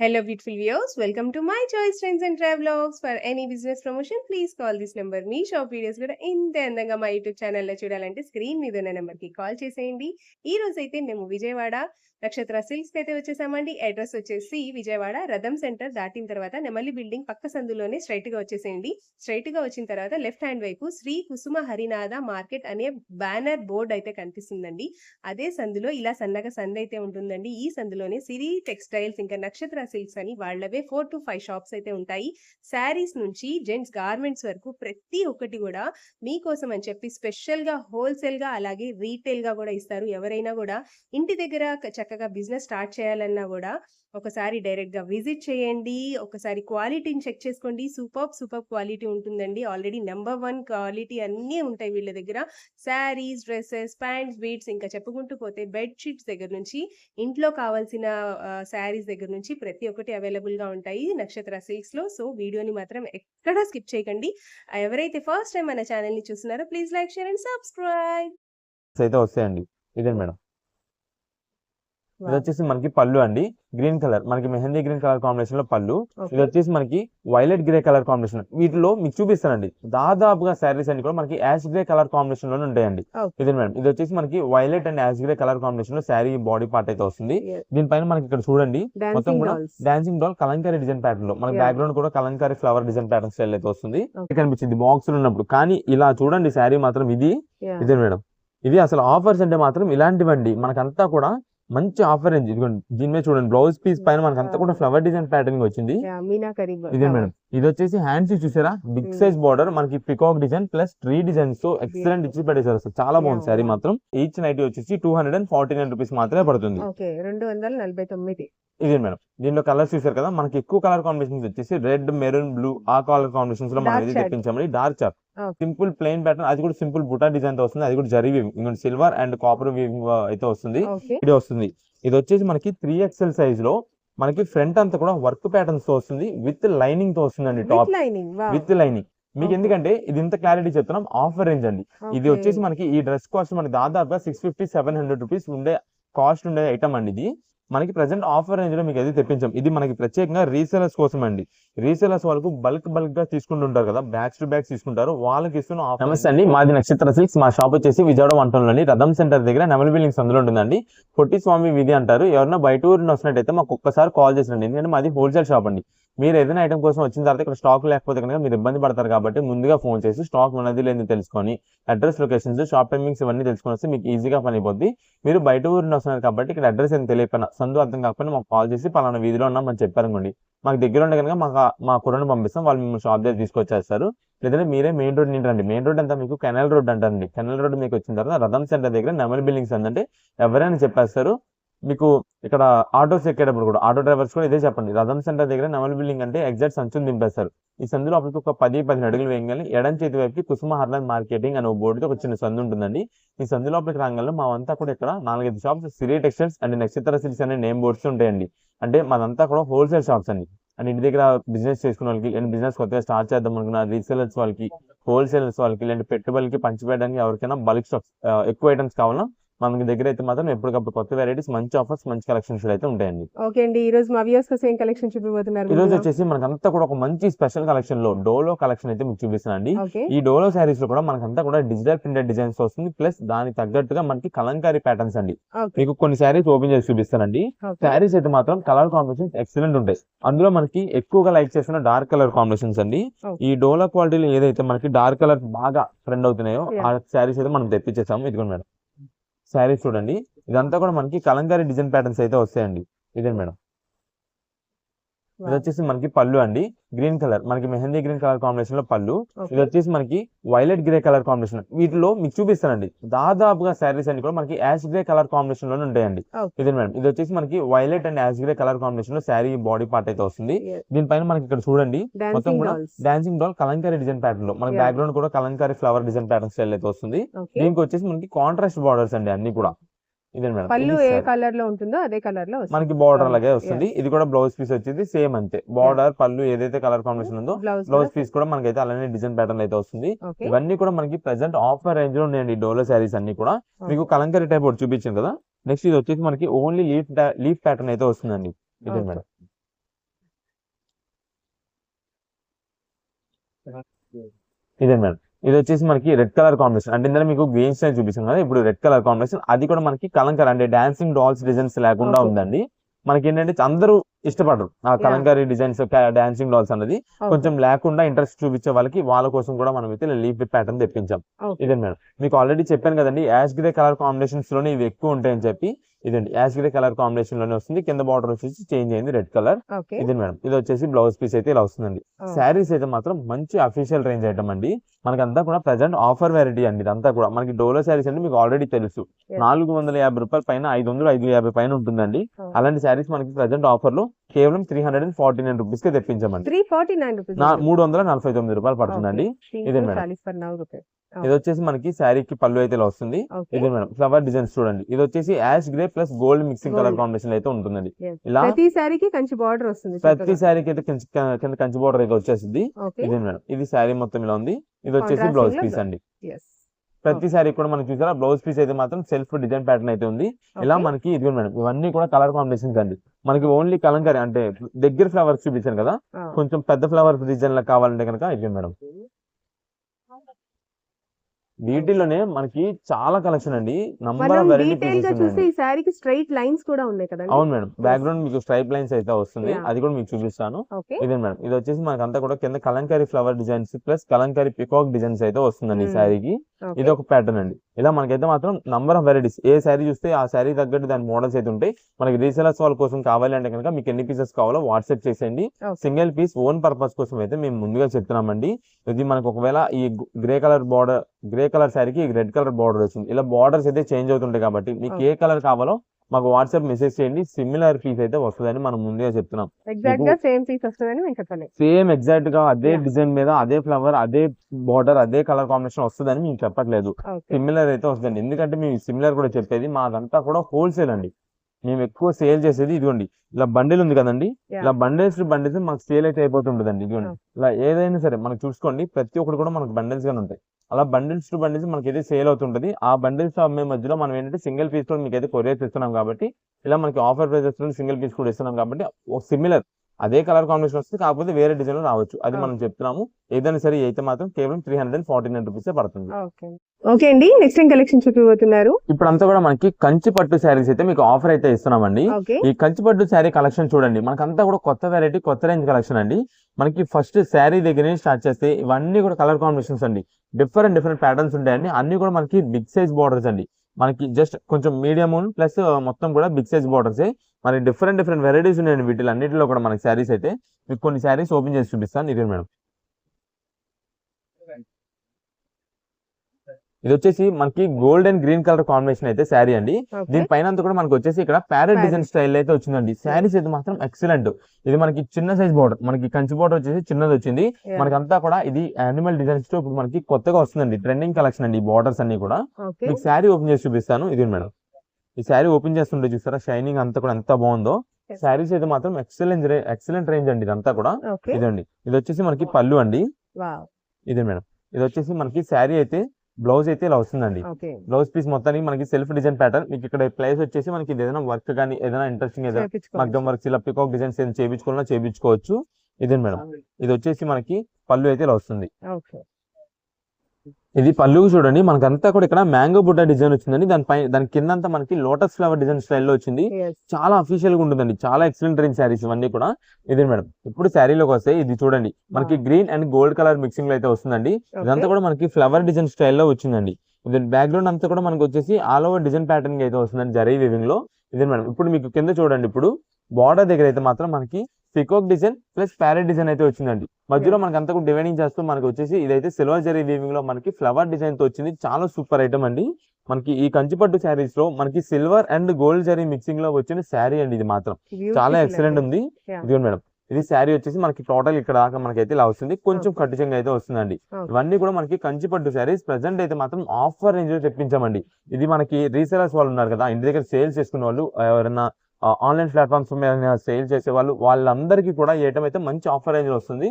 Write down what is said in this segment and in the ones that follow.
Hello beautiful views welcome to my choice friends and travels for any business promotion please call this number me shop videos కూడా ఇంత అందంగా మా YouTube ఛానల్లో చూడాలంటే screen మీద ఉన్న నెంబర్కి కాల్ చేసేయండి. ఈ రోజు అయితే మేము విజయవాడ నక్షత్ర సిల్క్స్ అయితే వచ్చేసామండి. అడ్రస్ వచ్చేసి విజయవాడ రథం సెంటర్ దాటిన తర్వాత నెమలి బిల్డింగ్ పక్క సందులోనే స్ట్రైట్గా వచ్చేసేయండి. స్ట్రైట్గా వచ్చిన తర్వాత లెఫ్ట్ హ్యాండ్ వైపు శ్రీ కుసుమ హరినాథ మార్కెట్ అనే బ్యానర్ బోర్డ్ అయితే కనిపిస్తుందండి. అదే సందులో ఇలా సన్నగా సందు అయితే ఉంటుందండి. ఈ సందులోనే సిరి టెక్స్టైల్స్ ఇంకా నక్షత్ర సిల్క్స్ అని వాళ్ళవే ఫోర్ టు ఫైవ్ షాప్స్ అయితే ఉంటాయి. శారీస్ నుంచి జెంట్స్ గార్మెంట్స్ వరకు ప్రతి ఒక్కటి కూడా మీకోసం అని చెప్పి స్పెషల్గా హోల్సేల్గా అలాగే రీటైల్గా కూడా ఇస్తారు. ఎవరైనా కూడా ఇంటి దగ్గర చక్కగా బిజినెస్ స్టార్ట్ చేయాలన్నా కూడా ఒకసారి డైరెక్ట్గా విజిట్ చేయండి ఒకసారి క్వాలిటీని చెక్ చేసుకోండి. సూపర్ సూపర్ క్వాలిటీ ఉంటుందండి. ఆల్రెడీ నెంబర్ వన్ క్వాలిటీ అన్నీ ఉంటాయి వీళ్ళ దగ్గర. శారీస్ డ్రెస్సెస్ ప్యాంట్స్ బీట్స్ ఇంకా చెప్పుకుంటూ పోతే బెడ్షీట్స్ దగ్గర నుంచి ఇంట్లో కావాల్సిన శారీస్ దగ్గర నుంచి ప్రతి ఒక్కటి అవైలబుల్గా ఉంటాయి నక్షత్ర సిల్క్స్లో సో వీడియోని మాత్రం ఎక్కడా స్కిప్ చేయకండి. ఎవరైతే ఫస్ట్ టైం మన ఛానల్ని చూస్తున్నారో please like share and subscribe. అయితే వస్తాయండి. ఇదే మేడం. ఇది వచ్చేసి మనకి పళ్ళు అండి. Green colour. మనకి మెహందీ గ్రీన్ కలర్ కాంబినేషన్లో పళ్ళు. ఇది వచ్చేసి మనకి వైలెట్ గ్రే కలర్ కాంబినేషన్. వీటిలో మీకు చూపిస్తానండి. దాదాపుగా శారీస్ అన్ని కూడా మనకి యాష్ గ్రే కలర్ కాంబినేషన్లోనే ఉంటాయండి. ఇదే మేడం? ఇది వచ్చేసి మనకి violet and ash grey colour కాంబినేషన్లో శారీ బాడీ పార్ట్ అయితే వస్తుంది. దీనిపైన మనకి ఇక్కడ చూడండి. మొత్తం కూడా డాన్సింగ్ డాల్ కలంకారీ డిజైన్ ప్యాటర్న్లో మనకి. బ్యాక్గ్రౌండ్ కూడా kalamkari flower design pattern style అయితే వస్తుంది. కనిపించింది బాక్స్ ఉన్నప్పుడు. కానీ ఇలా చూడండి శారీ మాత్రం ఇది. ఇదే మేడం? ఇది అసలు ఆఫర్స్ అంటే మాత్రం ఇలాంటివండి. మనకంతా కూడా మంచి ఆఫర్ రేంజ్ ఇదిగోండి దీని మీద చూడండి బ్లౌజ్ పీస్ పైన మనకంతా కూడా ఫ్లవర్ డిజైన్ ప్యాటర్న్ వచ్చింది. ఇదే మేడం. ఇది వచ్చేసి హ్యాండ్స్ చూసారా? బిగ్. సైజ్ బార్డర్ మనకి పికాక్ డిజైన్ ప్లస్ ట్రీ డిజైన్స్తో ఎక్సలెంట్ ఇచ్చి పెట్టేశారు. అసలు చాలా బాగుంది. శారీ మాత్రం. ఈచ్ నైట్ వచ్చేసి two hundred and forty nine rupees మాత్రమే పడుతుంది. రెండు వందల నలభై తొమ్మిది. ఇదే మేడం. దీనిలో కలర్స్ చూసారు కదా? మనకి ఎక్కువ కలర్ కాంబినేషన్స్ వచ్చేసి రెడ్ మెరూన్ బ్లూ ఆ కలర్ కాంబినేషన్స్లో మనం ఇది. తెప్పించామని dark Okay. Simple plain pattern అది కూడా సింపుల్ బుటా డిజైన్తో వస్తుంది. అది కూడా zari weaving silver and copper weaving అయితే వస్తుంది. ఇది వస్తుంది. ఇది వచ్చేసి మనకి త్రీ ఎక్స్ఎల్ సైజ్లో మనకి ఫ్రంట్ అంతా కూడా వర్క్ ప్యాటర్న్స్తో వస్తుంది. విత్ లైనింగ్తో వస్తుందండి top with lining with lining మీకు. ఎందుకంటే ఇది ఇంత క్లారిటీ చెప్తున్నాం. ఆఫర్ రేంజ్ అండి. ఇది వచ్చేసి మనకి ఈ డ్రెస్ కాస్ట్ మనకి దాదాపుగా six fifty seven hundred rupees ఉండే కాస్ట్ ఉండే ఐటమ్ అండి ఇది. మనకి ప్రజెంట్ ఆఫర్ రేంజ్ మీకు అది తెప్పించాం? ఇది మనకి ప్రత్యేకంగా రీసెలర్స్ కోసం అండి. రీసెలర్స్ వాళ్ళకు బల్క్ బల్క్గా తీసుకుంటుంటారు కదా. బ్యాగ్స్ టు బ్యాగ్స్ తీసుకుంటారు. వాళ్ళకి ఇస్తున్న ఆఫర్ నమస్తే అండి. మాది నక్షత్ర సిల్క్స్ మా షాప్ వచ్చేసి విజయవాడ వంటంలోని రథం సెంటర్ దగ్గర నెమల్ బిల్డింగ్స్ అందులో ఉంటుందండి. పొట్టి స్వామి విధి అంటారు. ఎవరైనా బయట ఊరిని వస్తున్నట్టయితే మాకు ఒక్కసారి కాల్ చేసినండి ఎందుకంటే మాది హోల్సేల్ షాప్ అండి. మీరు ఏదైనా ఐటమ్ కోసం వచ్చిన తర్వాత ఇక్కడ స్టాక్ లేకపోతే కనుక మీరు ఇబ్బంది పడతారు కాబట్టి ముందుగా ఫోన్ చేసి స్టాక్ ఉన్నది లేని తెలుసుకొని అడ్రస్ లొకేషన్స్ షాప్ టైమింగ్స్ ఇవన్నీ తెలుసుకొని వస్తే మీకు ఈజీగా పని అయిపోద్ది. మీరు బయట ఊరిని వస్తున్నారు కాబట్టి ఇక్కడ అడ్రస్ ఏం తెలియకపోయినా సందు అర్థం కాకపోయినా మాకు కాల్ చేసి పలానా వీధిలో ఉన్నామని చెప్పారనుకోండి మాకు దగ్గర ఉండే కనుక మాకు మా కుర్రను పంపిస్తాం వాళ్ళు మిమ్మల్ని షాప్ దగ్గర తీసుకొచ్చేస్తారు. లేదంటే మీరే మెయిన్ రోడ్ నింటండి మెయిన్ రోడ్ అంతా మీకు? కెనల్ రోడ్ అంటారండి. కెనల్ రోడ్ మీకు వచ్చిన తర్వాత రథం సెంటర్ దగ్గర నెమల్ బిల్డింగ్స్ అంటే ఎవరైనా చెప్పేస్తారు మీకు ఇక్కడ ఆటోస్ ఎక్కేటప్పుడు కూడా ఆటో డ్రైవర్స్ కూడా ఇదే చెప్పండి. రథం సెంటర్ దగ్గర నెమల్ బిల్డింగ్ అంటే ఎగ్జాక్ట్ సంచుని దింపేస్తారు. ఈ సందులో అప్పటికి ఒక పది పదిహేను అడుగులు వేయగానే ఎడం చేతి వైపుకి కుసుమ హర్లాన్ మార్కెటింగ్ అనే బోర్డుతో ఒక చిన్న సందు ఉంటుందండి. ఈ సందు లోపలికి రాగానే మా అంతా కూడా ఇక్కడ నాలుగైదు షాప్స్ సిరీ టెక్స్టైల్స్ అండ్ నక్షత్ర సిల్స్ అనే నేమ్ బోర్డ్స్ ఉంటాయండి. అంటే మాదంతా కూడా హోల్సేల్ షాప్స్ అండి. అండ్ ఇంటి దగ్గర బిజినెస్ చేసుకున్న వాళ్ళకి అండ్ బిజినెస్ కొత్తగా స్టార్ట్ చేద్దాం అనుకున్న రీసేలర్స్ వాళ్ళకి హోల్సేలర్స్ వాళ్ళకి ఇలాంటి పెట్టుబడికి పంచిపెట్టడానికి ఎవరికైనా బల్క్ స్టాక్స్ ఎక్కువ ఐటమ్స్ కావాలన్నా మన దగ్గర అయితే మాత్రం ఎప్పటికప్పుడు కొత్త వెరైటీస్ మంచి ఆఫర్స్ మంచి కలెక్షన్స్ అయితే ఉంటాయండి. ఓకే అండి. ఈ రోజు మా వ్యూస్ కోసం ఏం కలెక్షన్ చూపిపోతున్నారు ఈ రోజు వచ్చేసి మనకంతా కూడా ఒక మంచి స్పెషల్ కలెక్షన్లో డోలో కలెక్షన్ అయితే మీకు చూపిస్తున్నానండి. ఓకే. ఈ డోలో శారీస్లో కూడా మనకంతా కూడా డిజిటల్ ప్రింటెడ్ డిజైన్స్ వస్తుంది. ప్లస్ దానికి తగ్గట్టుగా మనకి కలంకారీ ప్యాటర్న్స్ అండి. మీకు కొన్ని శారీస్ ఓపెన్ చేసి చూపిస్తానండి. శారీస్ అయితే మాత్రం కలర్ కాంబినేషన్స్ ఎక్సలెంట్ ఉంటాయి. అందులో మనకి ఎక్కువగా లైక్ చేస్తున్న డార్క్ కలర్ కాంబినేషన్స్ అండి. ఈ డోలా క్వాలిటీలో ఏదైతే మనకి డార్క్ కలర్ బాగా ట్రెండ్ అవుతున్నాయో. ఆ శారీస్ అయితే మనం తెప్పించేసాము ఇదిగోండి మేడం. శారీస్ చూడండి. ఇదంతా కూడా మనకి కలంకారీ డిజైన్ ప్యాటర్న్స్ అయితే వస్తాయండి. ఇదే మేడం. ఇది వచ్చేసి మనకి పళ్ళు అండి. గ్రీన్ కలర్ మనకి మెహందీ గ్రీన్ కలర్ కాంబినేషన్లో పళ్ళు. ఇది వచ్చేసి మనకి వైలెట్ గ్రే కలర్ కాంబినేషన్ వీటిలో మీకు చూపిస్తానండి. దాదాపుగా శారీస్ అన్ని కూడా మనకి యాష్ గ్రే కలర్ కాంబినేషన్లోనే ఉంటాయండి. ఇదే మేడం? ఇది వచ్చేసి మనకి violet and ash grey colour కాంబినేషన్లో శారీ బాడీ పార్ట్ అయితే వస్తుంది. దీనిపైన మనకి ఇక్కడ చూడండి. మొత్తం కూడా డాన్సింగ్ డాల్ కలంకారీ డిజైన్ ప్యాటర్న్లో. మనకి. బ్యాక్గ్రౌండ్ కూడా kalamkari flower design pattern style అయితే వస్తుంది. దీనికి వచ్చేసి మనకి కాంట్రాస్ట్ బార్డర్స్ అండి అన్ని కూడా. ఇదే మేడం. పళ్ళు ఏ కలర్లో ఉంటుందో అదే కలర్లో మనకి బార్డర్ లాగే వస్తుంది. ఇది కూడా బ్లౌజ్ పీస్ వచ్చేది సేమ్ అంతే. బార్డర్ పళ్ళు ఏదైతే కలర్ కాంబినేషన్ ఉందో బ్లౌజ్ పీస్ కూడా. మనకైతే అలానే డిజైన్ ప్యాటర్న్ అయితే వస్తుంది. ఇవన్నీ కూడా మనకి ప్రెసెంట్ ఆఫర్ రేంజ్లో ఉన్నాయండి డోలో శారీస్ అన్ని కూడా. మీకు కలంకరీ టైప్ ఒకటి చూపించింది కదా. నెక్స్ట్ ఇది వచ్చేసి మనకి ఓన్లీ లీఫ్ లీఫ్ ప్యాటర్న్ అయితే వస్తుందండి. ఇదే మేడం. ఇదే మేడం. ఇది వచ్చేసి మనకి రెడ్ కలర్ కాంబినేషన్. అంటే ఇందులో మీకు గ్రీన్ స్టైల్ చూపిస్తాం కదా ఇప్పుడు రెడ్ కలర్ కాంబినేషన్. అది కూడా మనకి కలంకారీ అంటే డాన్సింగ్ డాల్స్ డిజైన్స్ లేకుండా. ఉందండి. మనకి ఏంటంటే అందరూ ఇష్టపడరు. ఆ కలంకారీ డిజైన్స్ డాన్సింగ్ డాల్స్ అనేది కొంచెం లేకుండా ఇంట్రెస్ట్ చూపించే వాళ్ళకి వాళ్ళ కోసం కూడా మనం అయితే లీఫ్ ప్యాటర్న్ తెప్పించాం. ఇదే మేడం. మీకు ఆల్రెడీ చెప్పాను కదండి యాష్ గ్రే కలర్ కాంబినేషన్స్లోనే ఇవి ఎక్కువ ఉంటాయని చెప్పి ఇదండి యాష్ గ్రే కలర్ కాంబినేషన్లోనే వస్తుంది. కింద బార్డర్ వచ్చేసి చేంజ్ అయింది రెడ్ కలర్ ఇది మేడం ఇది వచ్చేసి బ్లౌజ్ పీస్ అయితే ఇలా వస్తుందండి. శారీస్ అయితే మాత్రం మంచి అఫీషియల్ రేంజ్ ఐటమ్ అండి. మనకంతా కూడా ప్రజెంట్ ఆఫర్ వెరైటీ అండి ఇదంతా కూడా. మనకి డోలో శారీస్ అంటే మీకు ఆల్రెడీ తెలుసు. నాలుగు వందల యాభై రూపాయల పైన ఐదు వందలు ఐదు యాభై పైన ఉంటుందండి. Oh. అలాంటి శారీస్ మనకి ప్రజెంట్ ఆఫర్లో కేవలం three hundred and forty nine రూపీస్కి తెప్పించామండి. మూడు వందల నలభై తొమ్మిది రూపాయలు పడుతుందండి. ఇదే మేడం. రూపీస్ ఇది వచ్చేసి మనకి శారీకి పళ్ళు అయితే ఇలా వస్తుంది. ఇది మేడం ఫ్లవర్ డిజైన్స్ చూడండి. ఇది వచ్చేసి ash grey plus gold mixing colour. Combination అయితే ఉంటుందండి. ఇలా ప్రతి సారీకి కంచి బార్డర్ వస్తుంది ప్రతి శారీకి అయితే కంచి- కింద కంచి బోర్డర్ అయితే వచ్చేసింది ఇది మేడం ఇది శారీ మొత్తం ఇలా ఉంది. ఇది వచ్చేసి బ్లౌజ్ పీస్. అండి. ప్రతి శారీ కూడా మనం చూసారా బ్లౌజ్ పీస్ అయితే మాత్రం సెల్ఫ్ డిజైన్ ప్యాటర్న్ అయితే ఉంది. ఇలా మనకి ఇది మేడం ఇవన్నీ కూడా కలర్ కాంబినేషన్స్ అండి. మనకి ఓన్లీ కలంకారీ అంటే దగ్గర ఫ్లవర్స్ చూపించాను కదా కొంచెం పెద్ద ఫ్లవర్ డిజైన్ లా కావాలంటే కనుక ఇది మేడం. వీటిలోనే మనకి చాలా కలెక్షన్ అండి. నంబర్ ఆఫ్ వెరైటీ చూస్తే ఈ స్ట్రైట్ లైన్స్ కూడా ఉన్నాయి కదండి? అవును మేడం. బ్యాక్గ్రౌండ్ మీకు స్ట్రైప్ లైన్స్ అయితే వస్తుంది. అది కూడా మీకు చూపిస్తాను. ఇదే మేడం. ఇది వచ్చేసి మనకి అంతా కూడా కింద kalamkari flower designs plus kalamkari peacock designs అయితే వస్తుందండి ఈ Hmm. శారీకి ఇది ఒక ప్యాటర్న్ అండి. ఇలా మనకైతే మాత్రం నంబర్ ఆఫ్ వెరైటీస్ ఏ శారీ చూస్తే ఆ శారీ తగ్గట్టు దాని మోడల్స్ అయితే ఉంటాయి. మనకి రీసేలర్స్ వాళ్ళ కోసం కావాలి అంటే కనుక మీకు ఎన్ని పీసెస్ కావాలో వాట్సాప్ చేసేయండి. సింగిల్ పీస్ ఓన్ పర్పస్ కోసం అయితే మేము ముందుగా చెప్తున్నామండి. ఇది మనకు ఒకవేళ ఈ grey colour border grey colour శారీకి రెడ్ కలర్ బార్డర్ వచ్చింది. ఇలా బార్డర్స్ అయితే చేంజ్ అవుతుంటాయి కాబట్టి మీకు ఏ కలర్ కావాలో మాకు వాట్సాప్ మెసేజ్ చేయండి. సిమిలర్ పీస్ అయితే వస్తుందని మనం ముందుగా చెప్తున్నాం. ఎగ్జాక్ట్గా సేమ్ పీస్ వస్తుందని మేము చెప్పలేదు సేమ్ ఎగ్జాక్ట్గా అదే. డిజైన్ మీద అదే ఫ్లవర్ అదే బార్డర్ అదే కలర్ కాంబినేషన్ వస్తుందని మేము చెప్పట్లేదు. సిమిలర్ అయితే వస్తుందండి. ఎందుకంటే మేము సిమిలర్ కూడా చెప్పేది మాదంతా కూడా హోల్సేల్ అండి. మేము ఎక్కువ సేల్ చేసేది ఇదిగోండి ఇలా బండిల్ ఉంది కదండి. ఇలా బండిల్స్ బండిల్స్ మాకు సేల్ అయితే అయిపోతుంటుందండి ఇదిగోండి. ఇలా ఏదైనా సరే మనకు చూసుకోండి ప్రతి ఒక్కటి కూడా మనకు బండిల్స్ గానే ఉంటాయి అలా బండిల్స్ టు బండిల్స్ మనకి అయితే సేల్ అవుతుంటది ఆ బండిల్స్ అమ్మే మధ్యలో మనం ఏంటంటే సింగిల్ పీస్ కూడా మీకు అయితే కొరియర్ ఇస్తున్నాం కాబట్టి ఇలా మనకి ఆఫర్ ప్రైజెస్ సింగిల్ పీస్ కూడా ఇస్తున్నాం కాబట్టి సిమిలర్ అదే కలర్ కాంబినేషన్ వస్తుంది కాకపోతే వేరే డిజైన్లో రావచ్చు. అది మనం చెప్తున్నాము. ఏదైనా సరే అయితే మాత్రం కేవలం three hundred forty nine rupees పడుతుంది. ఓకే. అండి నెక్స్ట్ ఏం కలెక్షన్ చూపిపోతున్నారు ఇప్పుడు అంతా కూడా మనకి కంచి పట్టు శారీస్ అయితే మీకు ఆఫర్ అయితే ఇస్తున్నామండి. ఈ కంచి పట్టు శారీ కలెక్షన్ చూడండి. మనకంతా కూడా కొత్త వెరైటీ కొత్త రేంజ్ కలెక్షన్ అండి. మనకి ఫస్ట్ శారీ దగ్గర స్టార్ట్ చేస్తే ఇవన్నీ కూడా కలర్ కాంబినేషన్స్ అండి. డిఫరెంట్ డిఫరెంట్ ప్యాటర్న్స్ ఉంటాయండి. అన్ని కూడా మనకి బిగ్ సైజ్ బార్డర్స్ అండి. మనకి జస్ట్ కొంచెం మీడియం ప్లస్ మొత్తం కూడా బిగ్ సైజ్ బార్డర్స్ మరి డిఫరెంట్ డిఫరెంట్ వెరైటీస్ ఉన్నాయండి వీటిలో అన్నిటిలో కూడా మనకి శారీస్ అయితే మీకు కొన్ని శారీస్ ఓపెన్ చేసి చూపిస్తాను. ఇదే మేడం. ఇది వచ్చేసి మనకి gold and green colour combination అయితే శారీ అండి. దీని పైన అంతా కూడా మనకి వచ్చేసి ఇక్కడ ప్యారెట్. డిజైన్ స్టైల్ అయితే వచ్చిందండి. శారీస్ అయితే మాత్రం ఎక్సలెంట్ ఇది మనకి చిన్న సైజ్ బార్డర్ మనకి కంచి బార్డర్ వచ్చేసి చిన్నది వచ్చింది. మనకంతా కూడా ఇది యానిమల్ డిజైన్స్తో ఇప్పుడు మనకి కొత్తగా వస్తుందండి. ట్రెండింగ్ కలెక్షన్ అండి బార్డర్స్ అన్ని కూడా. మీకు శారీ ఓపెన్ చేసి చూపిస్తాను. ఇది మేడం. ఈ శారీ ఓపెన్ చేస్తుంటే చూస్తారా షైనింగ్ అంతా కూడా ఎంత బాగుందో. శారీస్ అయితే మాత్రం ఎక్సలెంట్ ఎక్సలెంట్ రేంజ్ అండి ఇదంతా కూడా. ఇదండి. ఇది వచ్చేసి మనకి పళ్ళు అండి. ఇదే మేడం. ఇది వచ్చేసి మనకి శారీ అయితే బ్లౌజ్ అయితే ఇలా వస్తుందండి. బ్లౌజ్ పీస్ మొత్తానికి మనకి సెల్ఫ్ డిజైన్ ప్యాటర్న్ మీకు ఇక్కడ ప్లేస్ వచ్చేసి మనకి ఏదైనా వర్క్ కానీ ఏదైనా ఇంట్రెస్టింగ్ ఏదైనా మగ్గం వర్క్స్ ఇలా పికాక్ డిజైన్స్ ఏదైనా చేయించుకోవాలన్నా చేయించుకోవచ్చు ఇదే మేడం. ఇది వచ్చేసి మనకి పళ్ళు అయితే ఇలా వస్తుంది. ఇది పళ్ళు చూడండి మనకంతా కూడా ఇక్కడ మ్యాంగో బుడ్డ డిజైన్ వచ్చిందండి. దాని పై దాని కిందంతా మనకి లోటస్ ఫ్లవర్ డిజైన్ స్టైల్లో వచ్చింది. ఎస్ చాలా అఫీషియల్గా ఉంటుందండి. చాలా ఎక్సలెంట్ రేంజ్ శారీస్ ఇవన్నీ కూడా. ఇదే మేడం ఇప్పుడు శారీలోకి వస్తే ఇది చూడండి. మనకి గ్రీన్ అండ్ గోల్డ్ కలర్ మిక్సింగ్లో అయితే వస్తుందండి. ఇదంతా కూడా మనకి ఫ్లవర్ డిజైన్ స్టైల్లో వచ్చిందండి. ఇది బ్యాక్గ్రౌండ్ అంతా కూడా మనకి వచ్చేసి ఆల్ ఓవర్ డిజైన్ ప్యాటర్న్ అయితే వస్తుందండి. జరీ వివింగ్లో. ఇదే మేడం ఇప్పుడు మీకు కింద చూడండి ఇప్పుడు బార్డర్ దగ్గర అయితే మాత్రం మనకి peacock design plus parrot design అయితే వచ్చిందండి. మధ్యలో మనకి అంతా కూడా డివైడింగ్ చేస్తూ మనకి వచ్చేసి ఇదైతే సిల్వర్ జరీ వీవింగ్లో మనకి ఫ్లవర్ డిజైన్తో వచ్చింది. చాలా సూపర్ ఐటమ్ అండి. మనకి ఈ కంచిపట్టు శారీస్లో మనకి సిల్వర్ అండ్ గోల్డ్ జరీ మిక్సింగ్లో వచ్చిన శారీ అండి ఇది మాత్రం. చాలా ఎక్సలెంట్ ఉంది. ఇదిగోండి మేడం. ఇది శారీ వచ్చేసి మనకి టోటల్ ఇక్కడ దాకా మనకైతే ఇలా వస్తుంది. కొంచెం చెంగు అయితే వస్తుందండి. ఇవన్నీ కూడా మనకి కంచి పట్టు శారీస్ ప్రెసెంట్ అయితే మాత్రం ఆఫర్ రేంజ్లో తెప్పించామండి. ఇది మనకి రీసేలర్స్ వాళ్ళు ఉన్నారు కదా ఇంటి దగ్గర సేల్స్ చేసుకునే వాళ్ళు ఎవరైనా ఆన్లైన్ ప్లాట్ఫామ్స్ మీద సేల్ చేసే వాళ్ళు వాళ్ళందరికీ కూడా ఐటమ్ అయితే మంచి ఆఫర్ రేంజ్ వస్తుంది.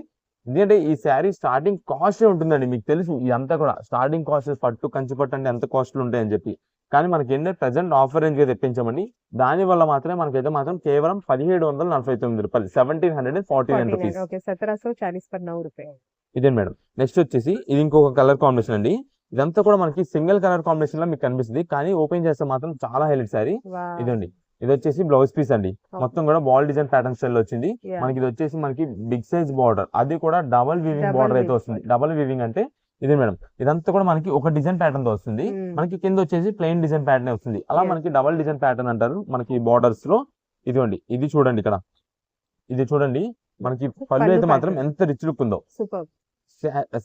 ఎందుకంటే ఈ శారీ స్టార్టింగ్ కాస్ట్ ఉంటుందండి మీకు తెలుసు ఇదంతా కూడా. స్టార్టింగ్ కాస్ట్ పట్టు కంచి పట్టు అంటే ఎంత కాస్ట్లు ఉంటాయని చెప్పి. కానీ మనకి ఏంటంటే ప్రజెంట్ ఆఫర్ రేంజ్గా తెప్పించామండి. దాని వల్ల మాత్రమే మనకైతే మాత్రం కేవలం పదిహేడు వందల నలభై తొమ్మిది రూపాయలు seventeen hundred and forty nine rupees ఇదే మేడం. నెక్స్ట్ వచ్చేసి ఇది ఇంకొక కలర్ కాంబినేషన్ అండి. ఇదంతా కూడా మనకి సింగిల్ కలర్ కాంబినేషన్లో మీకు కనిపిస్తుంది. కానీ ఓపెన్ చేస్తే మాత్రం చాలా హైలైట్ సారీ ఇదండి. ఇది వచ్చేసి బ్లౌజ్ పీస్ అండి. మొత్తం కూడా బాల్ డిజైన్ ప్యాటర్న్ స్టైల్ వచ్చింది. మనకి ఇది వచ్చేసి మనకి బిగ్ సైజ్ బార్డర్ అది కూడా డబల్ వీవింగ్ బార్డర్ అయితే. వస్తుంది. డబల్ వీవింగ్ అంటే ఇదే మేడం. ఇదంతా కూడా మనకి ఒక డిజైన్ ప్యాటర్న్తో వస్తుంది. మనకి కింద వచ్చేసి ప్లెయిన్ డిజైన్ ప్యాటర్న్ వస్తుంది. అలా. మనకి డబల్ డిజైన్ ప్యాటర్న్ అంటారు మనకి బార్డర్స్లో. ఇదిగోండి ఇది చూడండి ఇక్కడ. ఇది చూడండి మనకి పళ్ళు అయితే మాత్రం. ఎంత రిచ్ లుక్ ఉందో.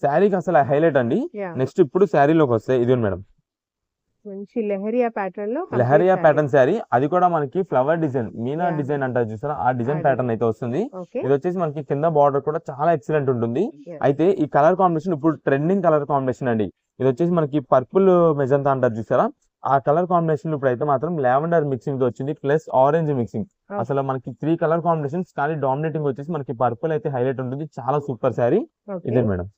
శారీకి అసలు హైలైట్ అండి. నెక్స్ట్ ఇప్పుడు శారీలోకి వస్తాయి. ఇదిగోండి మేడం. మంచి లెహరియా ప్యాటర్న్లో లెహరియా ప్యాటర్న్ శారీ. అది కూడా మనకి ఫ్లవర్ డిజైన్ మీనా. డిజైన్ అంటారు చూసారా? ఆ డిజైన్. ప్యాటర్న్ అయితే వస్తుంది. ఇది వచ్చేసి మనకి కింద బార్డర్ కూడా చాలా ఎక్సలెంట్ ఉంటుంది. అయితే ఈ కలర్ కాంబినేషన్ ఇప్పుడు ట్రెండింగ్ కలర్ కాంబినేషన్ అండి. ఇది వచ్చేసి మనకి పర్పుల్ మెజంతా అంటారు చూసారా? ఆ కలర్ కాంబినేషన్ ఇప్పుడు అయితే మాత్రం లావెండర్ మిక్సింగ్తో వచ్చింది ప్లస్ ఆరెంజ్ మిక్సింగ్. అసలు మనకి త్రీ కలర్ కాంబినేషన్స్ కానీ డామినేటింగ్ వచ్చేసి మనకి పర్పుల్ అయితే హైలైట్ ఉంటుంది. చాలా సూపర్ శారీ. ఇదే మేడం.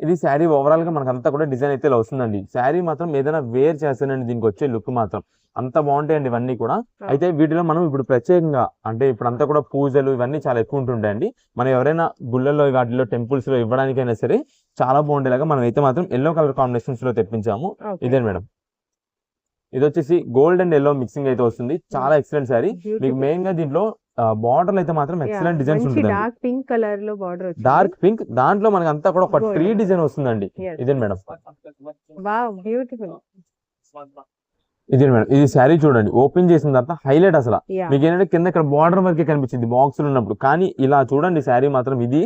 ఇది శారీ ఓవరాల్గా మనకు అంతా కూడా డిజైన్ అయితే ఇలా వస్తుందండి. శారీ మాత్రం ఏదైనా వేర్ చేస్తానండి దీనికి వచ్చే లుక్ మాత్రం. అంత బాగుంటాయండి ఇవన్నీ కూడా. అయితే వీటిలో మనం ఇప్పుడు ప్రత్యేకంగా అంటే ఇప్పుడు అంతా కూడా పూజలు ఇవన్నీ చాలా ఎక్కువ ఉంటుంటాయండి. మనం ఎవరైనా గుళ్ళల్లో వాటిలో టెంపుల్స్లో ఇవ్వడానికైనా సరే చాలా బాగుండేలాగా మనం అయితే మాత్రం ఎల్లో కలర్ కాంబినేషన్స్లో తెప్పించాము. ఇదే మేడం. ఇది వచ్చేసి గోల్డ్ అండ్ ఎల్లో మిక్సింగ్ అయితే వస్తుంది. చాలా ఎక్సలెంట్ శారీ. మీకు మెయిన్గా దీంట్లో బార్డర్ అయితే మాత్రం ఎక్సలెంట్ డిజైన్స్ ఉంటుంది డార్క్ పింక్ కలర్లో బార్డర్ డార్క్ పింక్ దాంట్లో మనకి అంతా కూడా ఒక. ట్రీ డిజైన్ వస్తుందండి. ఇదే మేడం. వావ్ బ్యూటిఫుల్ ఇదే మేడం ఇది శారీ చూడండి. ఓపెన్ చేసిన తర్వాత హైలైట్ అసలు. మీకు ఏంటంటే కింద ఇక్కడ బార్డర్ వరకే కనిపించింది బాక్స్ ఉన్నప్పుడు. కానీ ఇలా చూడండి శారీ మాత్రం ఇది.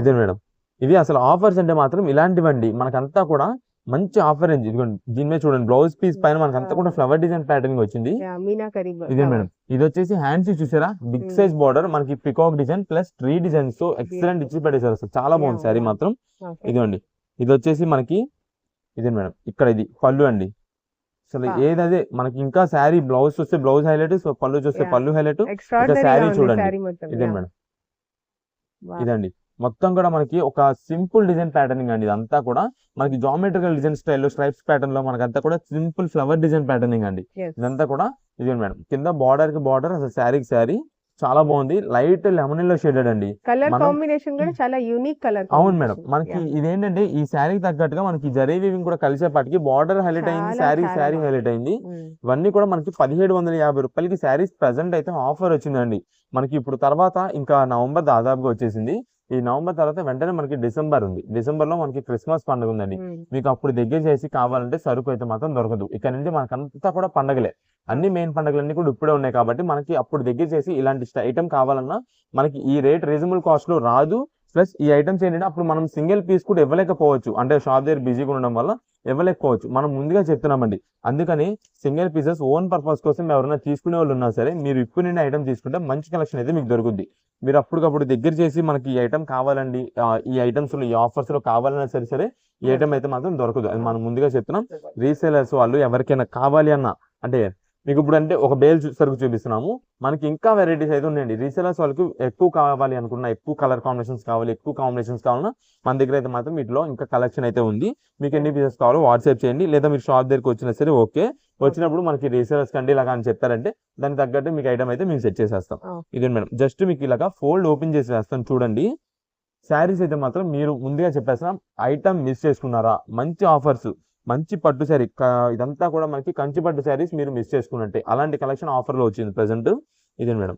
ఇదే మేడం. ఇది అసలు ఆఫర్స్ అంటే మాత్రం ఇలాంటివండి. మనకంతా కూడా మంచి ఆఫర్ రేంజ్ ఇదిగోండి దీని మీద చూడండి బ్లౌజ్ పీస్ పైన మనకంతా కూడా ఫ్లవర్ డిజైన్ ప్యాటర్న్ వచ్చింది ఇదే మేడం ఇది వచ్చేసి హ్యాండ్స్ చూసారా బిగ్. సైజ్ బార్డర్ మనకి పికాక్ డిజైన్ ప్లస్ ట్రీ డిజైన్స్తో ఎక్సలెంట్ ఇచ్చి పెట్టేశారు అసలు చాలా బాగుంది. శారీ మాత్రం ఇదిగోండి ఇది వచ్చేసి మనకి ఇదే మేడం ఇక్కడ ఇది పళ్ళు అండి అసలు. ఏదదే మనకి ఇంకా శారీ బ్లౌజ్ చూస్తే బ్లౌజ్ హైలైట్ సో పళ్ళు చూస్తే. పళ్ళు హైలైట్ saree ఉంది చూడండి. ఇదే. మేడం. ఇదండి మొత్తం కూడా మనకి ఒక సింపుల్ డిజైన్ ప్యాటర్నింగ్ అండి. ఇదంతా కూడా మనకి జామెట్రికల్ డిజైన్ స్టైల్లో స్ట్రైప్స్ ప్యాటర్న్లో మనకంతా కూడా సింపుల్ ఫ్లవర్ డిజైన్ ప్యాటర్నింగ్ అండి. ఇదంతా కూడా ఇదే మేడం. కింద బార్డర్కి బార్డర్ అసలు శారీకి శారీ చాలా బాగుంది. లైట్ లెమన్ ఎల్లో షేడెడ్ అండి. కలర్ కాంబినేషన్ కూడా చాలా యూనిక్ కలర్ అవును మేడం. మనకి ఇదేంటంటే ఈ శారీకి తగ్గట్టుగా మనకి జరీ వీవింగ్ కూడా కలిసేపాటికి బార్డర్ హైలైట్ అయింది శారీ శారీ. హైలైట్ అయింది. ఇవన్నీ కూడా మనకి పదిహేడు వందల యాభై రూపాయలకి శారీస్ ప్రెసెంట్ అయితే ఆఫర్ వచ్చిందండి. మనకి ఇప్పుడు తర్వాత ఇంకా నవంబర్ దాదాపుగా వచ్చేసింది. ఈ నవంబర్ తర్వాత వెంటనే మనకి డిసెంబర్ ఉంది. డిసెంబర్లో మనకి క్రిస్మస్ పండుగ ఉందండి. మీకు అప్పుడు దగ్గర చేసి కావాలంటే సరుకు అయితే మాత్రం దొరకదు. ఇక్కడ నుంచి మనకంతా కూడా పండగలే. అన్ని మెయిన్ పండుగలన్నీ కూడా ఇప్పుడే ఉన్నాయి కాబట్టి మనకి అప్పుడు దగ్గర చేసి ఇలాంటి ఐటమ్ కావాలన్నా మనకి ఈ రేట్ రీజనబుల్ కాస్ట్లో రాదు. ప్లస్ ఈ ఐటమ్స్ ఏంటంటే అప్పుడు మనం సింగిల్ పీస్ కూడా ఇవ్వలేకపోవచ్చు. అంటే షాప్ దగ్గర బిజీగా ఉండడం వల్ల ఇవ్వలేకపోవచ్చు. మనం ముందుగా చెప్తున్నామండి. అందుకని సింగిల్ పీసెస్ ఓన్ పర్పస్ కోసం ఎవరైనా తీసుకునే వాళ్ళు ఉన్నా సరే మీరు ఇప్పుడు నిండి ఐటమ్ తీసుకుంటే మంచి కలెక్షన్ అయితే మీకు దొరుకుద్ది. మీరు అప్పటికప్పుడు దగ్గర చేసి మనకి ఈ ఐటమ్ కావాలండి ఈ ఐటమ్స్లో ఈ ఆఫర్స్లో కావాలన్నా సరే సరే ఈ ఐటమ్ అయితే మాత్రం దొరకదు. అది మనం ముందుగా చెప్తున్నాం. రీసేలర్స్ వాళ్ళు ఎవరికైనా కావాలి అన్న అంటే మీకు ఇప్పుడు అంటే ఒక బేల్ సరుకు చూపిస్తున్నాము. మనకి ఇంకా వెరైటీస్ అయితే ఉన్నాయండి. రీసేలర్స్ వాళ్ళకి ఎక్కువ కావాలి అనుకున్న ఎక్కువ కలర్ కాంబినేషన్స్ కావాలి ఎక్కువ కాంబినేషన్స్ కావాలన్నా మన దగ్గర అయితే మాత్రం వీటిలో ఇంకా కలెక్షన్ అయితే ఉంది. మీకు ఎన్ని పీసెస్ కావాలో వాట్సాప్ చేయండి. లేదా మీరు షాప్ దగ్గరికి వచ్చినా సరే ఓకే. వచ్చినప్పుడు మనకి రీసేలర్స్ కండి ఇలాగా అని చెప్పారంటే దానికి తగ్గట్టు మీకు ఐటమ్ అయితే మేము సెట్ చేసేస్తాం. ఇదే మేడం. జస్ట్ మీకు ఇలాగా ఫోల్డ్ ఓపెన్ చేసి వేస్తాను చూడండి. శారీస్ అయితే మాత్రం మీరు ముందుగా చెప్పేస్తాం ఐటమ్ మిస్ చేసుకున్నారా? మంచి ఆఫర్స్ మంచి పట్టు శారీ ఇదంతా కూడా మనకి కంచి పట్టు శారీస్ మీరు మిస్ చేసుకున్నట్టే. అలాంటి కలెక్షన్ ఆఫర్లో వచ్చింది ప్రెసెంట్ ఇదే మేడం.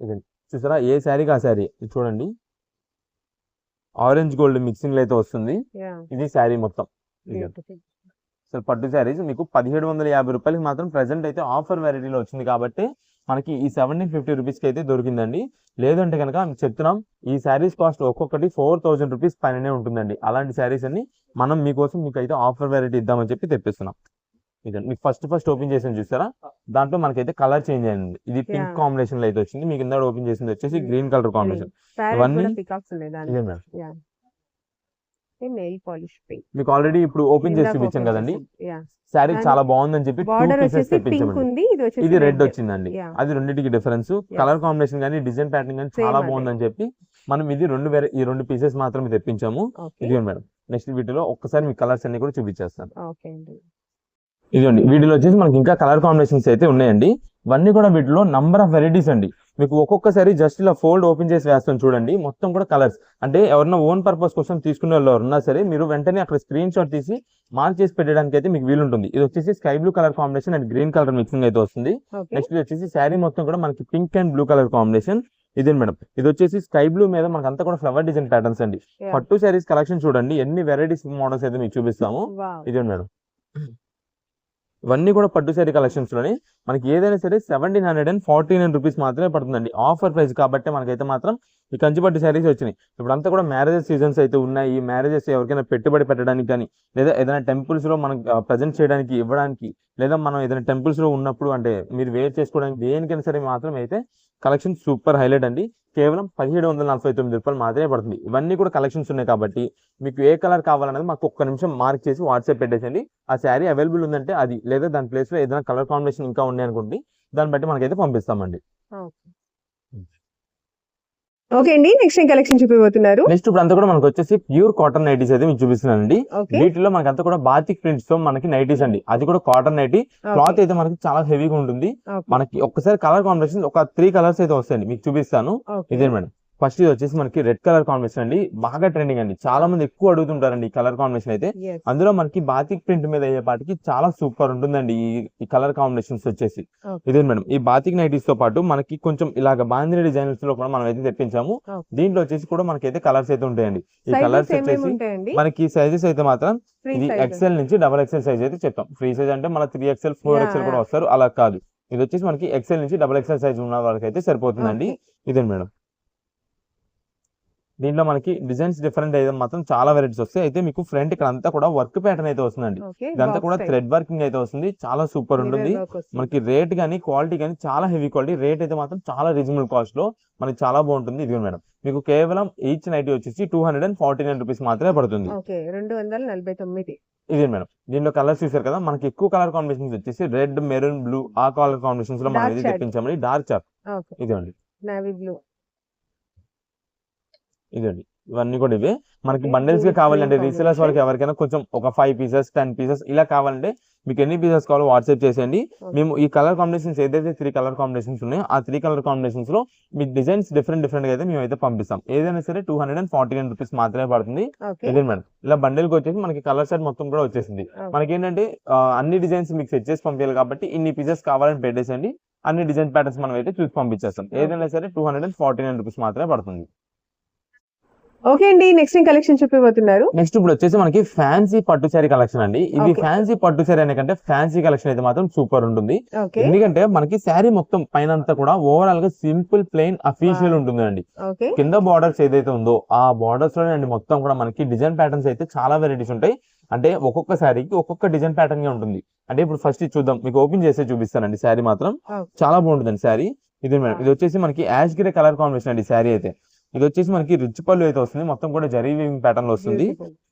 ఇదే చూసారా? ఏ శారీకి ఆ శారీ? చూడండి. ఆరెంజ్ గోల్డ్ మిక్సింగ్ అయితే వస్తుంది. ఇది శారీ మొత్తం. అసలు పట్టు శారీస్ మీకు పదిహేడు వందల యాభై రూపాయలకి మాత్రం ప్రెసెంట్ అయితే ఆఫర్ వెరైటీలో వచ్చింది కాబట్టి మనకి ఈ సెవెంటీన్ ఫిఫ్టీ రూపీస్కి అయితే దొరికిందండి. లేదంటే కనుక మీకు చెప్తున్నాం ఈ శారీస్ కాస్ట్ ఒక్కొక్కటి ఫోర్ థౌసండ్ రూపీస్ పైననే ఉంటుందండి. అలాంటి శారీస్ అన్ని మనం మీకోసం మీకు అయితే ఆఫర్ వెరైటీ ఇద్దామని చెప్పి తెప్పిస్తున్నాం. ఇదండి మీకు ఫస్ట్ ఫస్ట్ ఓపెన్ చేసింది చూసారా? దాంట్లో మనకైతే కలర్ చేంజ్ అయింది ఇది పింక్. కాంబినేషన్లో అయితే వచ్చింది. మీకు ఇందాక ఓపెన్ చేసింది వచ్చేసి. గ్రీన్ కలర్ కాంబినేషన్ ఇవన్నీ- మేడం నెయిల్ పాలిష్ పింక్ మీకు ఆల్రెడీ ఇప్పుడు ఓపెన్ చేసి చూపించాం కదండి? శారీ చాలా బాగుందని చెప్పి టూ బార్డర్ పీసెస్ వచ్చేసి పింక్ ఉంది ఇది వచ్చేసి ఇది రెడ్. వచ్చిందండి. అది రెండింటికి డిఫరెన్స్ కలర్ కాంబినేషన్ కానీ డిజైన్ ప్యాటర్న్ కానీ చాలా. బాగుందని చెప్పి మనం ఇది రెండు వేరే ఈ రెండు పీసెస్ మాత్రమే తెప్పించాము. Okay. ఇది మేడం నెక్స్ట్ వీటిలో ఒక్కసారి మీ కలర్స్ అన్ని కూడా చూపించేస్తాను. ఇదిగోండి వీటిలో వచ్చేసి మనకి ఇంకా కలర్ కాంబినేషన్స్ అయితే ఉన్నాయండి. ఇవన్నీ కూడా వీటిలో నంబర్ ఆఫ్ వెరైటీస్ అండి. మీకు ఒక్కొక్కసారి జస్ట్ ఇలా ఫోల్డ్ ఓపెన్ చేసి వేస్తాం చూడండి. మొత్తం కూడా కలర్స్ అంటే ఎవరైనా ఓన్ పర్పస్ కోసం తీసుకునే వాళ్ళు ఉన్నా సరే మీరు వెంటనే అక్కడ స్క్రీన్ షాట్ తీసి మార్క్ చేసి పెట్టడానికి అయితే మీకు వీలుంటుంది. ఇది వచ్చేసి sky blue colour combination and green colour mixing అయితే వస్తుంది. నెక్స్ట్ ఇది వచ్చేసి శారీ మొత్తం కూడా మనకి pink and blue colour combination ఇదే మేడం? ఇది వచ్చేసి స్కై బ్లూ మీద మనకి అంతా కూడా ఫ్లవర్ డిజైన్ ప్యాటర్న్స్ అండి. పట్టు శారీస్ కలెక్షన్ చూడండి. ఎన్ని వెరైటీస్ మోడల్స్ అయితే మీకు చూపిస్తాము. ఇదే మేడం? ఇవన్నీ కూడా పట్టు శారీ కలెక్షన్స్లోని మనకి ఏదైనా సరే seventeen hundred and forty nine rupees మాత్రమే పడుతుందండి. ఆఫర్ ప్రైస్ కాబట్టి మనకైతే మాత్రం ఈ కంచి పట్టు శారీస్ వచ్చినాయి. ఇప్పుడంతా కూడా మ్యారేజెస్ సీజన్స్ అయితే ఉన్నాయి. ఈ మ్యారేజెస్ ఎవరికైనా పెట్టుబడి పెట్టడానికి కానీ లేదా ఏదైనా టెంపుల్స్లో మనకి ప్రజెంట్ చేయడానికి ఇవ్వడానికి లేదా మనం ఏదైనా టెంపుల్స్లో ఉన్నప్పుడు అంటే మీరు వేర్ చేసుకోవడానికి దేనికైనా సరే మాత్రం అయితే కలెక్షన్ సూపర్ హైలైట్ అండి. కేవలం పదిహేడు వందల నలభై తొమ్మిది రూపాయలు మాత్రమే పడుతుంది. ఇవన్నీ కూడా కలెక్షన్స్ ఉన్నాయి కాబట్టి మీకు ఏ కలర్ కావాలనేది మాకు ఒక్క నిమిషం మార్క్ చేసి వాట్సాప్ పెట్టేసండి ఆ శారీ అవైలబుల్ ఉందంటే అది లేదా దాని ప్లేస్లో ఏదైనా కలర్ కాంబినేషన్ ఇంకా ఉన్నాయి అనుకోండి దాన్ని బట్టి మనకైతే పంపిస్తామండి. ఓకే అండి నెక్స్ట్ ఏం కలెక్షన్ చూపిపోతున్నారు నెక్స్ట్ ఇప్పుడు అంతా కూడా మనకు వచ్చేసి ప్యూర్ కాటన్ నైటీస్ అయితే మీకు చూపిస్తున్నానండి. వీటిలో మనకి అంతా కూడా బాతిక్ ప్రింట్స్తో మనకి నైటీస్ అండి. అది కూడా కాటన్ నైటీ క్లాత్ అయితే మనకి చాలా హెవీగా ఉంటుంది. మనకి ఒక్కసారి కలర్ కాంబినేషన్ ఒక త్రీ కలర్స్ అయితే వస్తాయండి. మీకు చూపిస్తాను. ఇదే మేడం? ఫస్ట్ ఇది వచ్చేసి మనకి రెడ్ కలర్ కాంబినేషన్ అండి. బాగా ట్రెండింగ్ అండి. చాలా మంది ఎక్కువ అడుగుతుంటారండి ఈ కలర్ కాంబినేషన్ అయితే. అందులో మనకి బాతిక్ ప్రింట్ మీద అయ్యేపాటికి చాలా సూపర్ ఉంటుందండి ఈ కలర్ కాంబినేషన్స్ వచ్చేసి. ఇదే మేడం? ఈ బాతిక్ నైటీస్తో పాటు మనకి కొంచెం ఇలాగ బాందిని డిజైన్స్లో కూడా మనం అయితే తెప్పించాము. దీంట్లో వచ్చేసి కూడా మనకి అయితే కలర్స్ అయితే ఉంటాయండి. ఈ కలర్స్ వచ్చేసి మనకి సైజెస్ అయితే మాత్రం ఇది. ఎక్సెల్ నుంచి డబల్ ఎక్సెల్ సైజ్ అయితే చెప్తాం. ఫ్రీ సైజ్ అంటే మన త్రీ ఎక్సెల్ ఫోర్ ఎక్సెల్ కూడా. వస్తారు. అలా కాదు. ఇది వచ్చేసి మనకి ఎక్సెల్ నుంచి డబల్ ఎక్సెల్ సైజ్ ఉన్న వాళ్ళకి అయితే సరిపోతుందండి ఇదే మేడం? దీంట్లో మనకి డిజైన్స్ డిఫరెంట్ అయితే మాత్రం చాలా వెరైటీస్ వస్తాయి. అయితే మీకు ఫ్రంట్ ఇక్కడ అంతా కూడా వర్క్ ప్యాటర్న్ అయితే వస్తుందండి. ఇదంతా కూడా థ్రెడ్ వర్కింగ్ అయితే వస్తుంది. చాలా సూపర్ ఉంటుంది. మనకి రేట్ కానీ క్వాలిటీ కానీ చాలా హెవీ క్వాలిటీ. రేట్ అయితే మాత్రం చాలా రీజనబుల్ కాస్ట్లో మనకి చాలా బాగుంటుంది. ఇది మేడం మీకు కేవలం ఈచ్ నైట్ వచ్చేసి two hundred and forty nine rupees మాత్రమే పడుతుంది. రెండు వందల నలభై తొమ్మిది. ఇదే మేడం దీంట్లో కలర్స్ చూసారు కదా మనకి ఎక్కువ కలర్ కాంబినేషన్స్ వచ్చేసి రెడ్ మెరూన్ బ్లూ ఆ కలర్ కాంబినేషన్స్లో మనం ఇది. తెప్పించామండి? డార్క్ చాప్ ఇదండి నావీ బ్లూ ఇదండి. ఇవన్నీ కూడా ఇవే. మనకి బండిల్స్గా కావాలంటే రీసేలర్స్ వాళ్ళకి ఎవరికైనా కొంచెం ఒక ఫైవ్ పీసెస్ టెన్ పీసెస్ ఇలా కావాలంటే మీకు ఎన్ని పీసెస్ కావాలో వాట్సాప్ చేసేయండి. మేము ఈ కలర్ కాంబినేషన్స్ ఏదైతే త్రీ కలర్ కాంబినేషన్స్ ఉన్నాయో ఆ త్రీ కలర్ కాంబినేషన్స్లో మీ డిజైన్స్ డిఫరెంట్ డిఫరెంట్గా అయితే మేము అయితే పంపిస్తాం. ఏదైనా సరే two hundred and forty nine rupees మాత్రమే పడుతుంది. ఇదే మేడం? ఇలా బండిల్కి వచ్చేసి మనకి కలర్ సెట్ మొత్తం కూడా వచ్చేసింది. మనకి ఏంటంటే అన్ని డిజైన్స్ మీకు సెట్ చేసి పంపించాలి కాబట్టి ఇన్ని పీసెస్ కావాలని పెట్టేసండి అన్ని డిజైన్ ప్యాటర్న్స్ మనం అయితే చూసి పంపించేస్తాం. ఏదైనా సరే two hundred and forty nine rupees మాత్రమే పడుతుంది. ఓకే అండి నెక్స్ట్ ఏం కలెక్షన్ చూపిపోతున్నారు నెక్స్ట్ ఇప్పుడు వచ్చేసి మనకి ఫ్యాన్సీ పట్టు శారీ కలెక్షన్ అండి. ఇది. ఫ్యాన్సీ పట్టు శారీ అనే కంటే ఫ్యాన్సీ కలెక్షన్ అయితే మాత్రం సూపర్ ఉంటుంది. ఎందుకంటే మనకి శారీ మొత్తం పైన అంతా కూడా ఓవరాల్గా సింపుల్ ప్లెయిన్ అఫీషియల్. ఉంటుందండి. కింద బార్డర్స్ ఏదైతే ఉందో ఆ బార్డర్స్లోనే అండి మొత్తం కూడా మనకి డిజైన్ ప్యాటర్న్స్ అయితే చాలా వెరైటీస్ ఉంటాయి. అంటే ఒక్కొక్క శారీకి ఒక్కొక్క డిజైన్ ప్యాటర్న్గా ఉంటుంది. అంటే ఇప్పుడు ఫస్ట్ చూద్దాం. మీకు ఓపెన్ చేసే చూపిస్తానండి శారీ మాత్రం. చాలా బాగుంటుందండి శారీ ఇది మేడం ఇది వచ్చేసి మనకి యాష్ గ్రే కలర్ కాంబినేషన్ అండి శారీ అయితే. ఇది వచ్చేసి మనకి రిచ్ పళ్ళు అయితే వస్తుంది. మొత్తం కూడా జరీ వీవింగ్ ప్యాటర్న్లో వస్తుంది.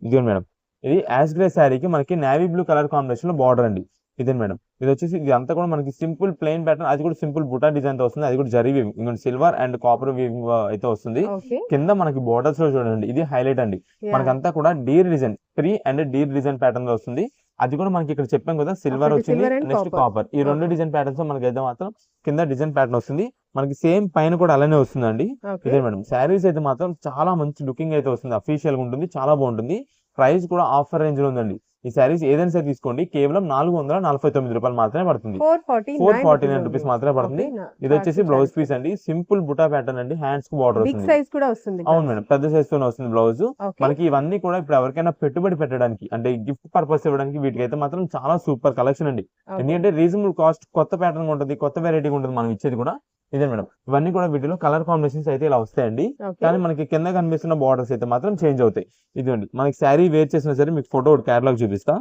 ఇదే మేడం. ఇది యాష్ గ్రే శారీకి మనకి నేవీ బ్లూ కలర్ కాంబినేషన్లో బార్డర్ అండి. ఇదే మేడం. ఇది వచ్చేసి ఇది అంతా కూడా మనకి సింపుల్ ప్లెయిన్ ప్యాటర్న్ అది కూడా సింపుల్ బుటా డిజైన్తో వస్తుంది. అది కూడా జరీ వీవింగ్ ఇంకొక సిల్వర్ అండ్ కాపర్ వీవింగ్ అయితే వస్తుంది. కింద మనకి బోర్డర్స్లో చూడండి. ఇది హైలైట్ అండి. మనకంతా కూడా deer design tree and deer design ప్యాటర్న్లో వస్తుంది. అది కూడా మనకి ఇక్కడ చెప్పాం కదా సిల్వర్ వచ్చింది నెక్స్ట్. కాపర్ ఈ రెండు. డిజైన్ ప్యాటర్న్స్ మనకి అయితే మాత్రం కింద డిజైన్ ప్యాటర్న్ వస్తుంది. మనకి సేమ్ పైన కూడా అలానే వస్తుందండి. ఇదే మేడం. శారీస్ అయితే మాత్రం చాలా మంచి లుకింగ్ అయితే వస్తుంది. అఫీషియల్గా ఉంటుంది. చాలా బాగుంటుంది. ప్రైస్ కూడా ఆఫర్ రేంజ్లో ఉందండి. ఈ శారీస్ ఏదైనా సరే తీసుకోండి. కేవలం నాలుగు వందల నలభై తొమ్మిది రూపాయలు మాత్రమే పడుతుంది. Four forty four forty nine rupees మాత్రమే పడుతుంది. ఇది వచ్చేసి బ్లౌజ్ పీస్ అండి. సింపుల్ బుటా ప్యాటర్న్ అండి. హ్యాండ్స్కు బార్డర్ వస్తుంది. సైజ్ కూడా వస్తుంది అవును మేడం. పెద్ద సైజ్ తోనే వస్తుంది బ్లౌజ్ మనకి ఇవన్నీ కూడా ఇప్పుడు ఎవరికైనా పెట్టుబడి పెట్టడానికి అంటే గిఫ్ట్ పర్పస్ ఇవ్వడానికి వీటికి అయితే మాత్రం చాలా సూపర్ కలెక్షన్ అండి. ఎందుకంటే రీజనబుల్ కాస్ట్ కొత్త ప్యాటర్న్ ఉంటుంది కొత్త వెరైటీ ఉంటుంది మనం ఇచ్చేది కూడా. ఇదే మేడం. ఇవన్నీ కూడా వీటిలో కలర్ కాంబినేషన్స్ అయితే ఇలా వస్తాయండి. కానీ మనకి కింద కనిపిస్తున్న బార్డర్స్ అయితే మాత్రం చేంజ్ అవుతాయి. ఇదిగోండి. మనకి శారీ వేర్ చేసినా సరే మీకు ఫోటో క్యాటలాగ్ చూపిస్తా.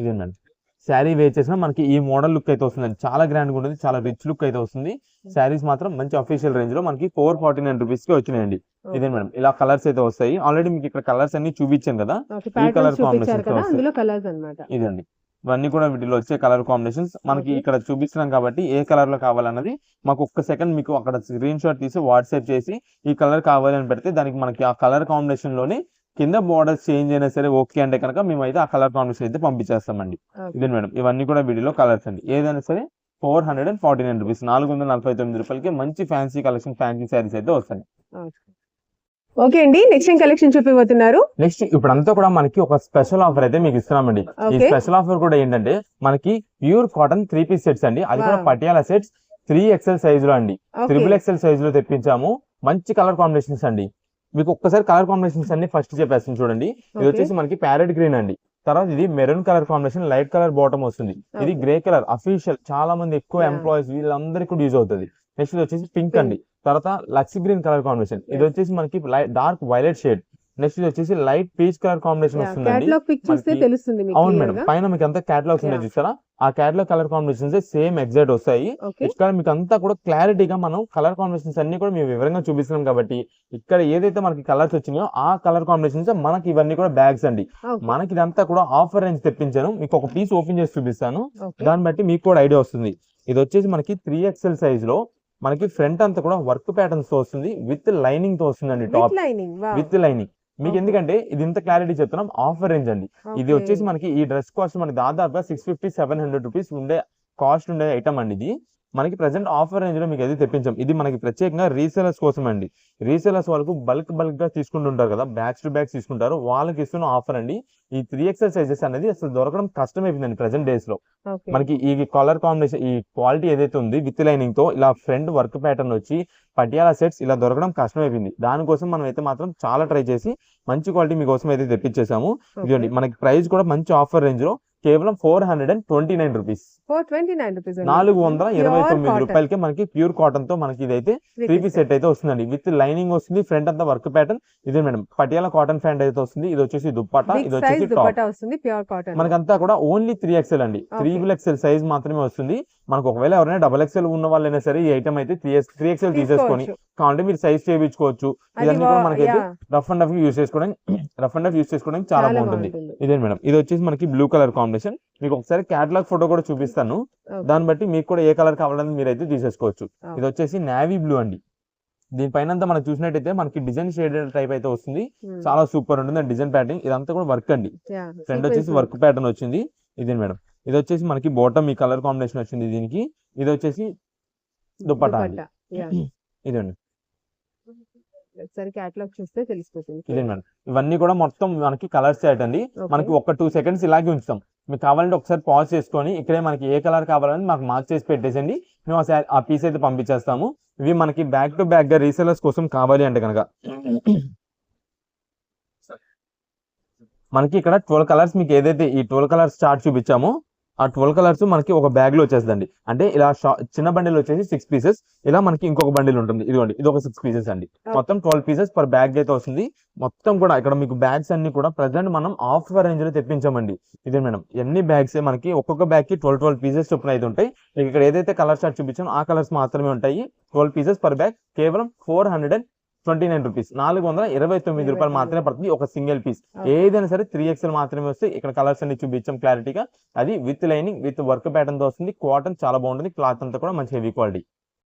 ఇదే మేడం శారీ వేర్ చేసినా మనకి ఈ మోడల్ లుక్ అయితే వస్తుందండి. చాలా గ్రాండ్గా ఉంటుంది. చాలా రిచ్ లుక్ అయితే వస్తుంది. శారీస్ మాత్రం మంచి అఫీషియల్ రేంజ్లో మనకి ఫోర్ ఫార్టీ నైన్ రూపీస్కి వచ్చినాయండి. ఇదే మేడం. ఇలా కలర్స్ అయితే వస్తాయి. ఆల్రెడీ మీకు ఇక్కడ కలర్స్ అన్ని చూపించాను కదా. అందులో కలర్స్ అన్నమాట. ఇదండి ఇవన్నీ కూడా వీటిలో వచ్చే కలర్ కాంబినేషన్స్ మనకి. ఇక్కడ చూపిస్తున్నాం కాబట్టి ఏ కలర్లో కావాలన్నది మాకు ఒక్క సెకండ్ మీకు అక్కడ స్క్రీన్ షాట్ తీసి వాట్సాప్ చేసి ఈ కలర్ కావాలని పెడితే దానికి మనకి ఆ కలర్ కాంబినేషన్లోనే కింద బోర్డర్స్ చేంజ్ అయినా సరే ఓకే అంటే కనుక మేమైతే ఆ కలర్ కాంబినేషన్ అయితే పంపించేస్తామండి. ఇదే మేడం ఇవన్నీ కూడా వీడియోలో కలర్స్ అండి. ఏదైనా సరే four hundred and forty nine rupees నాలుగు వందల నలభై తొమ్మిది రూపాయలకి మంచి ఫ్యాన్సీ కలెక్షన్ ఫ్యాన్సీ శారీస్ అయితే వస్తాయి. ఓకే అండి నెక్స్ట్ ఏం కలెక్షన్ చూపిపోతున్నారు నెక్స్ట్ ఇప్పుడంతా కూడా మనకి ఒక స్పెషల్ ఆఫర్ అయితే మీకు ఇస్తున్నామండి. ఈ స్పెషల్ ఆఫర్ కూడా ఏంటంటే మనకి pure cotton three piece sets అండి. అది కూడా. పటియాలా సెట్స్ త్రీ ఎక్సెల్ సైజ్లో అండి. త్రిబుల్ ఎక్సెల్ సైజ్లో తెప్పించాము. మంచి కలర్ కాంబినేషన్స్ అండి. మీకు ఒక్కసారి కలర్ కాంబినేషన్స్ అన్ని ఫస్ట్ చెప్పేస్తాను చూడండి. ఇది వచ్చేసి మనకి ప్యారెట్ గ్రీన్ అండి. తర్వాత ఇది maroon colour combination light colour bottom వస్తుంది. ఇది. గ్రే కలర్ అఫీషియల్ చాలా మంది ఎక్కువ. ఎంప్లాయీస్ వీళ్ళందరికీ కూడా యూజ్ అవుతుంది. నెక్స్ట్ వచ్చేసి పింక్. అండి. తర్వాత లక్స్ గ్రీన్ కలర్ కాంబినేషన్. ఇది. వచ్చేసి మనకి డార్క్ వైలెట్ షేడ్. నెక్స్ట్ ఇది వచ్చేసి లైట్ పీచ్ కలర్ కాంబినేషన్ తెలుస్తుంది మీకు అవును మేడం. పైన మీకు అంతా క్యాటలాగ్స్ ఉన్నాయి. చూసారా? ఆ catalogue colour combinations same exact వస్తాయి. ఇక్కడ మీకు అంతా కూడా క్లారిటీగా మనం కలర్ కాంబినేషన్స్ అన్ని కూడా మేము వివరంగా చూపిస్తున్నాం కాబట్టి ఇక్కడ ఏదైతే మనకి కలర్స్ వచ్చినాయో ఆ కలర్ కాంబినేషన్స్ మనకి ఇవన్నీ కూడా బ్యాగ్స్ అండి. మనకి ఇదంతా కూడా ఆఫర్ రేంజ్ తెప్పించాను. మీకు ఒక పీస్ ఓపెన్ చేసి చూపిస్తాను. దాన్ని బట్టి మీకు కూడా ఐడియా వస్తుంది. ఇది వచ్చేసి మనకి త్రీ ఎక్స్ఎల్ సైజ్లో మనకి ఫ్రంట్ అంతా కూడా వర్క్ ప్యాటర్న్స్తో వస్తుంది విత్ లైనింగ్తో వస్తుందండి top. With lining wow. With lining. మీకు. ఎందుకంటే ఇది ఇంత క్లారిటీ చెప్తున్నాం ఆఫర్ రేంజ్ అండి. ఇది. వచ్చేసి మనకి ఈ డ్రెస్ కాస్ట్ మనకి దాదాపుగా six fifty seven hundred rupees ఉండే కాస్ట్ ఉండే ఐటమ్ అండి ఇది. మనకి ప్రజెంట్ ఆఫర్ రేంజ్లో మీకు అయితే తెప్పించాం. ఇది మనకి ప్రత్యేకంగా రీసేలర్స్ కోసం అండి రీసేలర్స్ వాళ్ళకు బల్క్ బల్క్గా తీసుకుంటుంటారు కదా. బ్యాగ్స్ టు బ్యాగ్స్ తీసుకుంటారు. వాళ్ళకి ఇస్తున్న ఆఫర్ అండి. ఈ త్రీ ఎక్సెల్ సైజెస్ అనేది అసలు దొరకడం కష్టం అయిపోయిందండి ప్రజెంట్ డేస్లో మనకి ఈ కలర్ కాంబినేషన్ ఈ క్వాలిటీ ఏదైతే ఉంది విత్ లైనింగ్తో ఇలా ఫ్రంట్ వర్క్ ప్యాటర్న్ వచ్చి పటియాలా సెట్స్ ఇలా దొరకడం కష్టమైపోయింది. దానికోసం మనం అయితే మాత్రం చాలా ట్రై చేసి మంచి క్వాలిటీ మీకోసం అయితే తెప్పించేసాము ఇదిగోండి మనకి ప్రైస్ కూడా మంచి ఆఫర్ రేంజ్లో కేవలం four hundred and twenty nine rupees. Four twenty nine rupees నాలుగు వందల ఇరవై తొమ్మిది రూపాయలకి మనకి ప్యూర్ కాటన్తో మనకి ఇదైతే త్రీ పీస్ సెట్ అయితే వస్తుందండి. విత్ లైనింగ్ వస్తుంది ఫ్రంట్ అంతా వర్క్ ప్యాటర్న్ ఇదే మేడం పటియాలా కాటన్ ప్యాంట్ అయితే వస్తుంది. ఇది వచ్చేసి దుప్పట్టా బిగ్ ఇది వచ్చేసి టాప్ దుపట్టా వస్తుంది ప్యూర్ కాటన్ మనకంతా కూడా ఓన్లీ త్రీ ఎక్స్ఎల్ అండి. త్రీ ఎక్స్ఎల్ సైజ్ మాత్రమే వస్తుంది. మనకు ఒకవేళ ఎవరైనా డబల్ ఎక్స్ఎల్ ఉన్న వాళ్ళైనా సరే ఈ ఐటమ్ అయితే త్రీ త్రీ ఎక్స్ఎల్ తీసేసుకొని కావాలంటే మీరు సైజ్ చేయించుకోవచ్చు. ఇవన్నీ కూడా మనకైతే రఫ్ అండ్ రఫ్ యూస్ చేసుకోవడానికి రఫ్ అండ్ రఫ్ యూస్ చేసుకోవడానికి చాలా బాగుంటుంది. ఇదే మేడం. ఇది వచ్చేసి మనకి బ్లూ కలర్ కాంబినేషన్ మీకు ఒకసారి క్యాటలాగ్ ఫోటో కూడా చూపిస్తాను. దాన్ని బట్టి మీకు కూడా ఏ కలర్ కావాలని మీరైతే తీసేసుకోవచ్చు. Okay. ఇది వచ్చేసి నావీ బ్లూ అండి. దీనిపైన మనం చూసినట్టయితే మనకి డిజైన్ షేడెడ్ టైప్ అయితే వస్తుంది. Hmm. చాలా సూపర్ ఉంటుంది. డిజైన్ ప్యాటర్న్ ఇదంతా కూడా వర్క్ అండి. ఫ్రంట్ వచ్చేసి వర్క్ ప్యాటర్న్ వచ్చింది. ఇది మేడం? ఇది వచ్చేసి మనకి బాటమ్ ఈ కలర్ కాంబినేషన్ వచ్చింది దీనికి. ఇది వచ్చేసి దుపట్టా అండి. దుపట్టా. Yeah. ఇదండి ఒకసారి క్యాటలాగ్ చూస్తే తెలిసిపోతుంది. ఇవన్నీ కూడా మొత్తం మనకి కలర్ సెట్ అండి. మనకి ఒక టూ సెకండ్స్ ఇలాగే ఉంచుతాం. మీకు కావాలంటే ఒకసారి పాజ్ చేసుకొని ఇక్కడే మనకి ఏ కలర్ కావాలని మాకు మార్క్ చేసి పెట్టేసండి మేము ఆ sa- ఆ పీస్ అయితే పంపించేస్తాము. ఇవి మనకి బ్యాక్ టు బ్యాక్గా రీసెలర్స్ కోసం కావాలి అంటే కనుక. మనకి ఇక్కడ ట్వెల్వ్ కలర్స్ మీకు ఏదైతే ఈ ట్వెల్వ్ కలర్స్ చార్ట్ చూపించామో ఆ ట్వెల్వ్ కలర్స్ మనకి ఒక బ్యాగ్లో వచ్చేస్తుందండి. అంటే ఇలా చిన్న బండిల్ వచ్చేసి సిక్స్ పీసెస్ ఇలా మనకి ఇంకొక బండిల్ ఉంటుంది. ఇదిగోండి ఇది ఒక సిక్స్ పీసెస్ అండి. మొత్తం ట్వెల్వ్ పీసెస్ పర్ బ్యాగ్ అయితే వస్తుంది. మొత్తం కూడా ఇక్కడ మీకు బ్యాగ్స్ అన్ని కూడా ప్రజెంట్ మనం ఆఫర్ రేంజ్లో తెప్పించామండి. ఇదే మేడం ఎన్ని బ్యాగ్స్ మనకి ఒక్కొక్క బ్యాగ్కి ట్వెల్వ్ ట్వెల్వ్ పీసెస్ చొప్పున అయితే ఉంటాయి. మీకు ఇక్కడ ఏదైతే కలర్ చార్ట్ చూపించామో ఆ కలర్స్ మాత్రమే ఉంటాయి. ట్వెల్వ్ పీసెస్ పర్ బ్యాగ్ కేవలం four hundred and twenty nine rupees నాలుగు వందల ఇరవై తొమ్మిది రూపాయలు మాత్రమే పడుతుంది ఒక సింగిల్ పీస్. ఏదైనా సరే త్రీ ఎక్స్ఎల్ మాత్రమే వస్తే ఇక్కడ కలర్స్ అన్ని చూపించాం క్లారిటీగా అది విత్ లైనింగ్ విత్ వర్క్ ప్యాటర్న్తో వస్తుంది. కాటన్ చాలా బాగుంటుంది. క్లాత్ అంతా కూడా మంచి హెవీ క్వాలిటీ